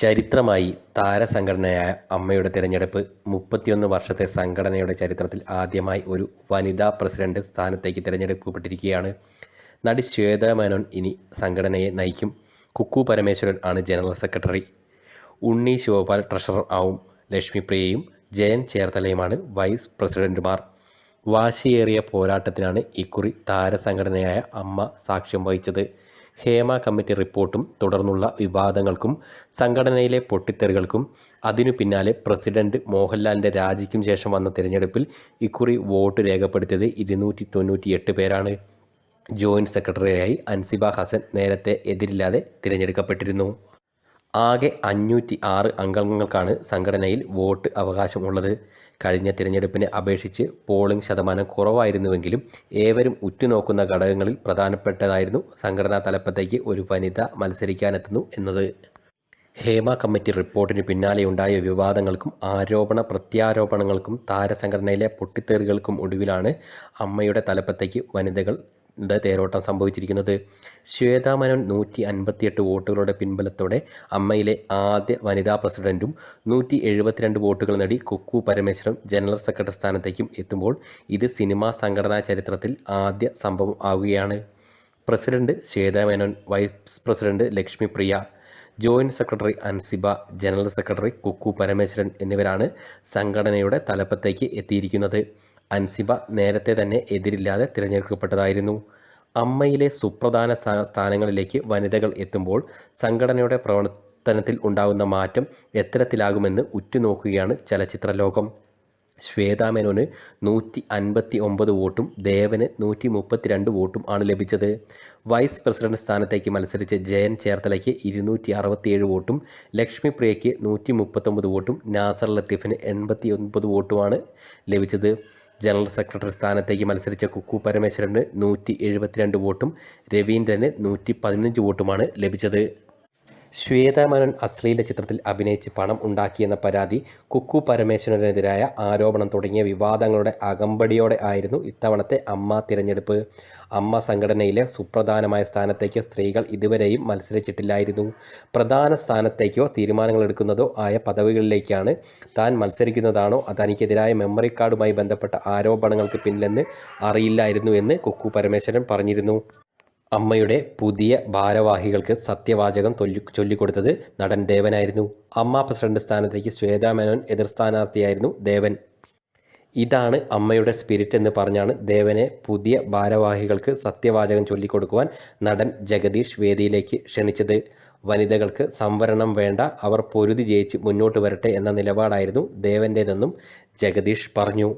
ചരിത്രമായി താരസംഘടനയായ അമ്മയുടെ തിരഞ്ഞെടുപ്പ് മുപ്പത്തിയൊന്ന് വർഷത്തെ സംഘടനയുടെ ചരിത്രത്തിൽ ആദ്യമായി ഒരു വനിതാ പ്രസിഡന്റ് സ്ഥാനത്തേക്ക് തിരഞ്ഞെടുക്കപ്പെട്ടിരിക്കുകയാണ്. നടി ശ്വേത ഇനി സംഘടനയെ നയിക്കും. കുക്കു പരമേശ്വരൻ ആണ് general secretary. Unni Sivapal treasurer ആവും. ലക്ഷ്മിപ്രിയയും ജയൻ ചേർത്തലയുമാണ് വൈസ് പ്രസിഡന്റുമാർ. വാശിയേറിയ പോരാട്ടത്തിനാണ് ഇക്കുറി താരസംഘടനയായ അമ്മ സാക്ഷ്യം വഹിച്ചത്. ഹേമ കമ്മിറ്റി റിപ്പോർട്ടും തുടർന്നുള്ള വിവാദങ്ങൾക്കും സംഘടനയിലെ പൊട്ടിത്തെറികൾക്കും അതിനു പിന്നാലെ പ്രസിഡന്റ് മോഹൻലാലിന്റെ രാജിക്കും ശേഷം വന്ന തിരഞ്ഞെടുപ്പിൽ ഇക്കുറി വോട്ട് രേഖപ്പെടുത്തിയത് ഇരുന്നൂറ്റി തൊണ്ണൂറ്റിയെട്ട് പേരാണ്. ജോയിന്റ് സെക്രട്ടറിയായി അൻസിബ ഹസൻ നേരത്തെ എതിരില്ലാതെ തിരഞ്ഞെടുക്കപ്പെട്ടിരുന്നു. ആകെ അഞ്ഞൂറ്റി ആറ് അംഗങ്ങൾക്കാണ് സംഘടനയിൽ വോട്ട് അവകാശമുള്ളത്. കഴിഞ്ഞ തിരഞ്ഞെടുപ്പിനെ അപേക്ഷിച്ച് പോളിംഗ് ശതമാനം കുറവായിരുന്നുവെങ്കിലും ഏവരും ഉറ്റുനോക്കുന്ന ഘടകങ്ങളിൽ പ്രധാനപ്പെട്ടതായിരുന്നു സംഘടനാ തലപ്പത്തേക്ക് ഒരു വനിത മത്സരിക്കാനെത്തുന്നു എന്നത്. ഹേമ കമ്മിറ്റി റിപ്പോർട്ടിന് പിന്നാലെയുണ്ടായ വിവാദങ്ങൾക്കും ആരോപണ പ്രത്യാരോപണങ്ങൾക്കും താരസംഘടനയിലെ പൊട്ടിത്തെറികൾക്കും ഒടുവിലാണ് അമ്മയുടെ തലപ്പത്തേക്ക് വനിതകൾ ടെ തേരോട്ടം സംഭവിച്ചിരിക്കുന്നത്. ശ്വേതാ മേനോൻ നൂറ്റി അൻപത്തിയെട്ട് വോട്ടുകളുടെ പിൻബലത്തോടെ അമ്മയിലെ ആദ്യ വനിതാ പ്രസിഡന്റും നൂറ്റി എഴുപത്തിരണ്ട് വോട്ടുകൾ നേടി കുക്കു പരമേശ്വരം ജനറൽ സെക്രട്ടറി സ്ഥാനത്തേക്കും എത്തുമ്പോൾ ഇത് സിനിമാ സംഘടനാ ചരിത്രത്തിൽ ആദ്യ സംഭവം ആവുകയാണ്. President Shweta Menon vice president Lakshmi joint secretary Ansiba general secretary Kukku Parameswaran എന്നിവരാണ് സംഘടനയുടെ തലപ്പത്തേക്ക് എത്തിയിരിക്കുന്നത്. അൻസിബ നേരത്തെ തന്നെ എതിരില്ലാതെ തിരഞ്ഞെടുക്കപ്പെട്ടതായിരുന്നു. അമ്മയിലെ സുപ്രധാന സ്ഥാനങ്ങളിലേക്ക് വനിതകൾ എത്തുമ്പോൾ സംഘടനയുടെ പ്രവർത്തനത്തിൽ ഉണ്ടാകുന്ന മാറ്റം എത്തരത്തിലാകുമെന്ന് ഉറ്റുനോക്കുകയാണ് ചലച്ചിത്ര ലോകം ശ്വേതാ മേനോന് നൂറ്റി അൻപത്തി ഒമ്പത് വോട്ടും ദേവന് നൂറ്റി മുപ്പത്തിരണ്ട് വോട്ടും ആണ് ലഭിച്ചത്. വൈസ് പ്രസിഡന്റ് സ്ഥാനത്തേക്ക് മത്സരിച്ച ജയൻ ചേർത്തലയ്ക്ക് ഇരുന്നൂറ്റി അറുപത്തിയേഴ് വോട്ടും ലക്ഷ്മി പ്രിയയ്ക്ക് നൂറ്റി മുപ്പത്തൊമ്പത് വോട്ടും നാസർ ലത്തീഫിന് എൺപത്തി ഒൻപത് വോട്ടുമാണ് ലഭിച്ചത്. ജനറൽ സെക്രട്ടറി സ്ഥാനത്തേക്ക് മത്സരിച്ച കുക്കു പരമേശ്വരന് നൂറ്റി എഴുപത്തിരണ്ട് വോട്ടും രവീന്ദ്രന് നൂറ്റി പതിനഞ്ച് വോട്ടുമാണ് ലഭിച്ചത്. ശ്വേത മേനോൻ അശ്ലീല ചിത്രത്തിൽ അഭിനയിച്ച് പണം ഉണ്ടാക്കിയെന്ന പരാതി കുക്കു പരമേശ്വരനെതിരായ ആരോപണം തുടങ്ങിയ വിവാദങ്ങളുടെ അകമ്പടിയോടെ ആയിരുന്നു ഇത്തവണത്തെ അമ്മ തിരഞ്ഞെടുപ്പ്. അമ്മ സംഘടനയിലെ സുപ്രധാനമായ സ്ഥാനത്തേക്ക് സ്ത്രീകൾ ഇതുവരെയും മത്സരിച്ചിട്ടില്ലായിരുന്നു. പ്രധാന സ്ഥാനത്തേക്കോ തീരുമാനങ്ങൾ എടുക്കുന്നതോ ആയ പദവികളിലേക്കാണ് താൻ മത്സരിക്കുന്നതാണോ തനിക്കെതിരായ മെമ്മറി കാർഡുമായി ബന്ധപ്പെട്ട ആരോപണങ്ങൾക്ക് പിന്നിലെന്ന് അറിയില്ലായിരുന്നു എന്ന് കുക്കു പരമേശ്വരൻ പറഞ്ഞിരുന്നു. അമ്മയുടെ പുതിയ ഭാരവാഹികൾക്ക് സത്യവാചകം തൊല്ലി ചൊല്ലിക്കൊടുത്തത് നടൻ ദേവനായിരുന്നു. അമ്മ പ്രസിഡന്റ് സ്ഥാനത്തേക്ക് ശ്വേതാ മേനോൻ എതിർ സ്ഥാനാർത്ഥിയായിരുന്നു ദേവൻ. ഇതാണ് അമ്മയുടെ സ്പിരിറ്റ് എന്ന് പറഞ്ഞാണ് ദേവനെ പുതിയ ഭാരവാഹികൾക്ക് സത്യവാചകം ചൊല്ലിക്കൊടുക്കുവാൻ നടൻ ജഗദീഷ് വേദിയിലേക്ക് ക്ഷണിച്ചത്. വനിതകൾക്ക് സംവരണം വേണ്ട അവർ പൊരുതി ജയിച്ച് മുന്നോട്ട് വരട്ടെ എന്ന നിലപാടായിരുന്നു ദേവന്റേതെന്നും ജഗദീഷ് പറഞ്ഞു.